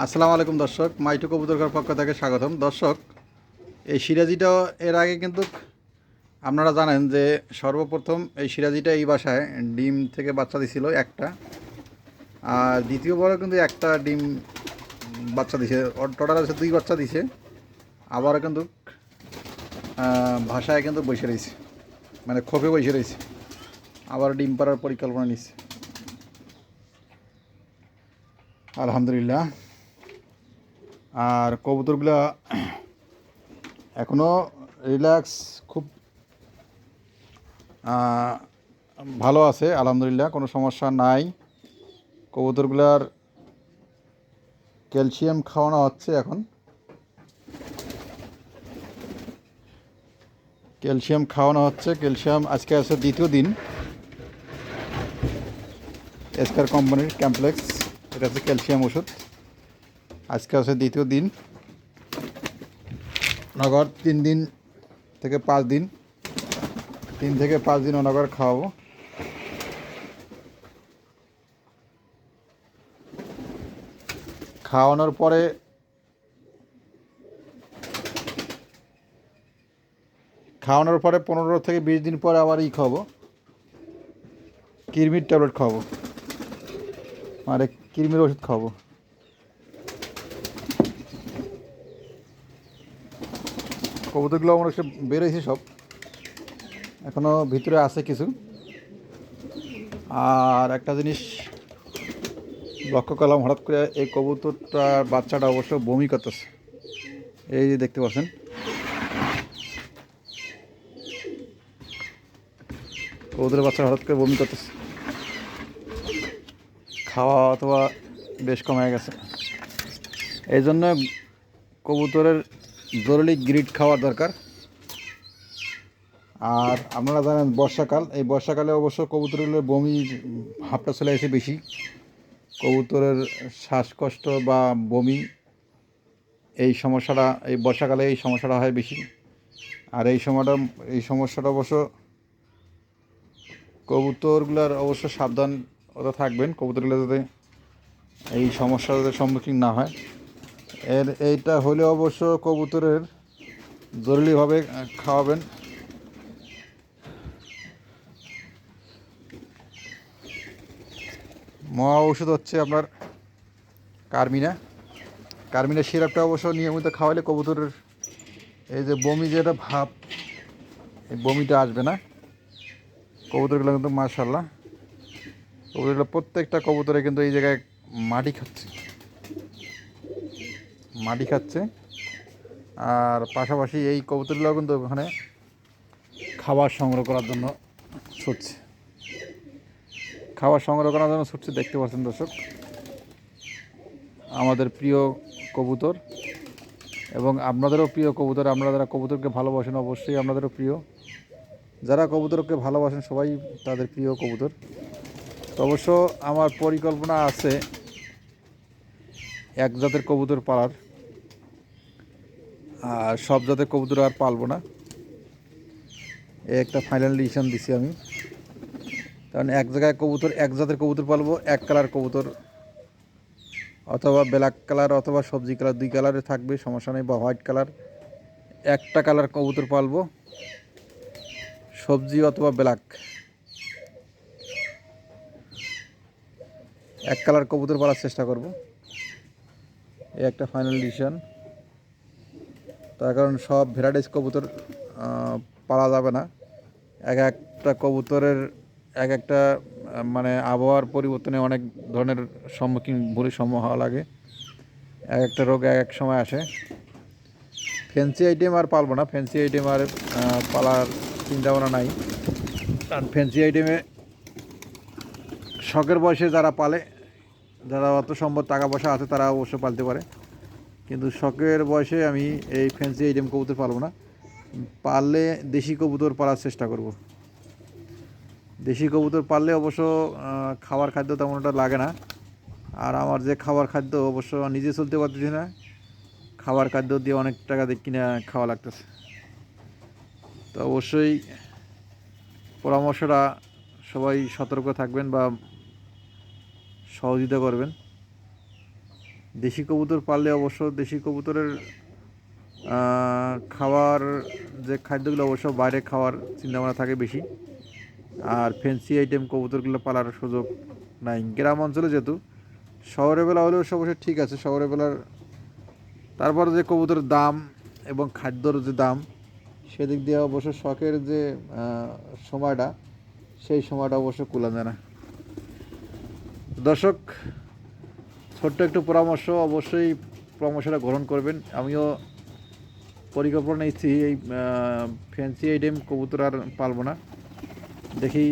আসসালামু আলাইকুম দর্শক, মাইটু কবুতরকার পক্ষ থেকে স্বাগতম। দর্শক, এই সিরাজিটাও এর আগে কিন্তু আপনারা জানেন যে সর্বপ্রথম এই সিরাজিটা এই বাসায় ডিম থেকে বাচ্চা দিছিল একটা, আর দ্বিতীয়বারও কিন্তু একটা ডিম বাচ্চা দিছে। টোটাল আছে দুই বাচ্চা দিছে, আবারও কিন্তু ভাষায় কিন্তু বসে রয়েছে মানে খোপে বসে রয়েছে। আবার ডিম পাড়ার পরিকল্পনা নিচ্ছে। আলহামদুলিল্লাহ। আর কবুতরগুলো এখনও রিল্যাক্স খুব ভালো আছে, আলহামদুলিল্লাহ, কোনো সমস্যা নাই। কবুতরগুলার ক্যালসিয়াম খাওয়ানো হচ্ছে এখন। ক্যালসিয়াম খাওয়ানো হচ্ছে, ক্যালসিয়াম আজকে আছে দ্বিতীয় দিন। এসকার কোম্পানির ক্যাম্পলেক্স, এটা হচ্ছে ক্যালসিয়াম ওষুধ। আজকে আছে দ্বিতীয় দিন। নগর তিন দিন থেকে পাঁচ দিন। তিন থেকে পাঁচ দিন অনগর খাওয়াবো। খাওয়ানোর পরে খাওয়ানোর পরে পনেরো থেকে বিশ দিন পরে আবার ই খাওয়াবো। কিরমির ট্যাবলেট খাওয়াবো। মানে কিরমির ওষুধ খাওয়াবো। কবুতরগুলো আমার সব বেরোয়েছে সব। এখনও ভিতরে আছে কিছু। আর একটা জিনিস লক্ষ্য করলাম, হঠাৎ করে এই কবুতরটার বাচ্চাটা অবশ্য বমি করতেছে। এই যে দেখতে পাচ্ছেন। কবুতরের বাচ্চা হঠাৎ করে বমি করতেছে। খাওয়া অথবা বেশ কমে গেছে। এই জন্য কবুতরের জরুরি গ্রিড খাওয়ার দরকার। আর আপনারা জানেন বর্ষাকাল, এই বর্ষাকালে অবশ্য কবুতরের বমি হাফটা চলে আসে বেশি। কবুতরের শ্বাসকষ্ট বা বমি, এই সমস্যাটা, এই বর্ষাকালে এই সমস্যাটা হয় বেশি। আর এই সময়টা, এই সমস্যাটা অবশ্য কবুতরগুলোর অবশ্য সাবধান ওরা থাকবেন, কবুতরগুলো যাতে এই সমস্যার সম্মুখীন না হয়। এর এইটা হলে অবশ্য কবুতরের জরুরিভাবে খাওয়াবেন। মহা ওষুধ হচ্ছে আপনার কার্মিনা। কার্মিনা সিরাপটা অবশ্য নিয়মিত খাওয়ালে কবুতরের এই যে বমি যেটা ভাব, এই বমিটা আসবে না। কবুতরগুলো কিন্তু মার্শাল্লাহ কবুতরগুলো প্রত্যেকটা কবুতরে কিন্তু এই জায়গায় মাটি খাচ্ছে। মাটি খাচ্ছে। আর পাশাপাশি এই কবুতরগুলো কিন্তু ওখানে খাবার সংগ্রহ করার জন্য ছুটছে। খাবার সংগ্রহ করার জন্য ছুটছে, দেখতে পাচ্ছেন দর্শক। আমাদের প্রিয় কবুতর এবং আপনাদেরও প্রিয় কবুতর, আপনারা যারা কবুতরকে ভালোবাসেন অবশ্যই আপনাদেরও প্রিয়। যারা কবুতরকে ভালোবাসেন সবাই তাদের প্রিয় কবুতর। তো অবশ্য আমার পরিকল্পনা আছে এক জাতের কবুতর পালার। আর সব জাতের কবুতর আর পালবো না। এই একটা ফাইনাল ডিসিশন দিছি আমি। কারণ এক জায়গায় কবুতর, এক জাতের কবুতর পালবো, এক কালার কবুতর। অথবা ব্ল্যাক কালার অথবা সবজি কালার দুই কালারে থাকবে, সমস্যা নেই, বা হোয়াইট কালার একটা কালার কবুতর পালবো, সবজি অথবা ব্ল্যাক এক কালার কবুতর পালার চেষ্টা করব। এই একটা ফাইনাল ডিসিশন তার কারণ সব ভ্যারাইটিস কবুতর পালা যাবে না। এক একটা কবুতরের এক একটা মানে আবহাওয়ার পরিবর্তনে অনেক ধরনের সম্মুখীন ভুলের সম্মুখ হওয়া লাগে। এক একটা রোগ এক এক সময় আসে। ফ্যান্সি আইটেম আর পালবো না। ফ্যান্সি আইটেম আর পালার চিন্তা ভাবনা নাই। কারণ ফ্যান্সি আইটেমে শখের বয়সে যারা পালে, যারা অত সম্ভব টাকা পয়সা আছে, তারা অবশ্য পালতে পারে। কিন্তু শখের বয়সে আমি এই ফ্যান্সি আইটেম কবুতর পারব না। পারলে দেশি কবুতর পালার চেষ্টা করব। দেশি কবুতর পারলে অবশ্য খাবার খাদ্য তেমন ওটা লাগে না। আর আমার যে খাবার খাদ্য অবশ্য নিজে চলতে পারতেছি না, খাবার খাদ্য দিয়ে অনেক টাকা দিয়ে কিনে খাওয়া লাগতেছে। তো অবশ্যই পরামর্শটা সবাই সতর্ক থাকবেন বা সহযোগিতা করবেন। দেশি কবুতর পাললে অবশ্য দেশি কবুতরের খাওয়ার যে খাদ্যগুলো অবশ্য বাইরে খাওয়ার চিন্তাভাবনা থাকে বেশি। আর ফ্যান্সি আইটেম কবুতরগুলো পালার সুযোগ নাই। গ্রাম অঞ্চলে যেহেতু শহরের বেলা হলেও অবশ্য ঠিক আছে। শহরের বেলার তারপর যে কবুতরের দাম এবং খাদ্যর যে দাম, সেদিক দিয়ে অবশ্য শখের যে সময়টা, সেই সময়টা অবশ্য কুলা যায় না। দর্শক ছোট্ট একটু পরামর্শ, অবশ্যই পরামর্শটা গ্রহণ করবেন। আমিও পরিকল্পনা নিচ্ছি এই ফ্যান্সি আইটেম কবুতর আর পালবো না। দেখি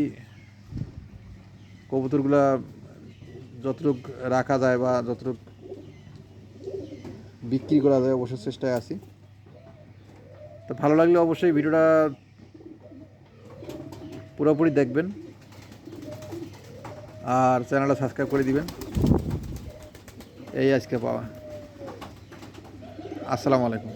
কবুতরগুলা যতটুক রাখা যায় বা যতটুক বিক্রি করা যায়, অবশ্যই চেষ্টায় আছি। তো ভালো লাগলে অবশ্যই ভিডিওটা পুরোপুরি দেখবেন। আর চ্যানেলটা সাবস্ক্রাইব করে দিবেন। এই আজকে পাওয়া। আসসালামু আলাইকুম।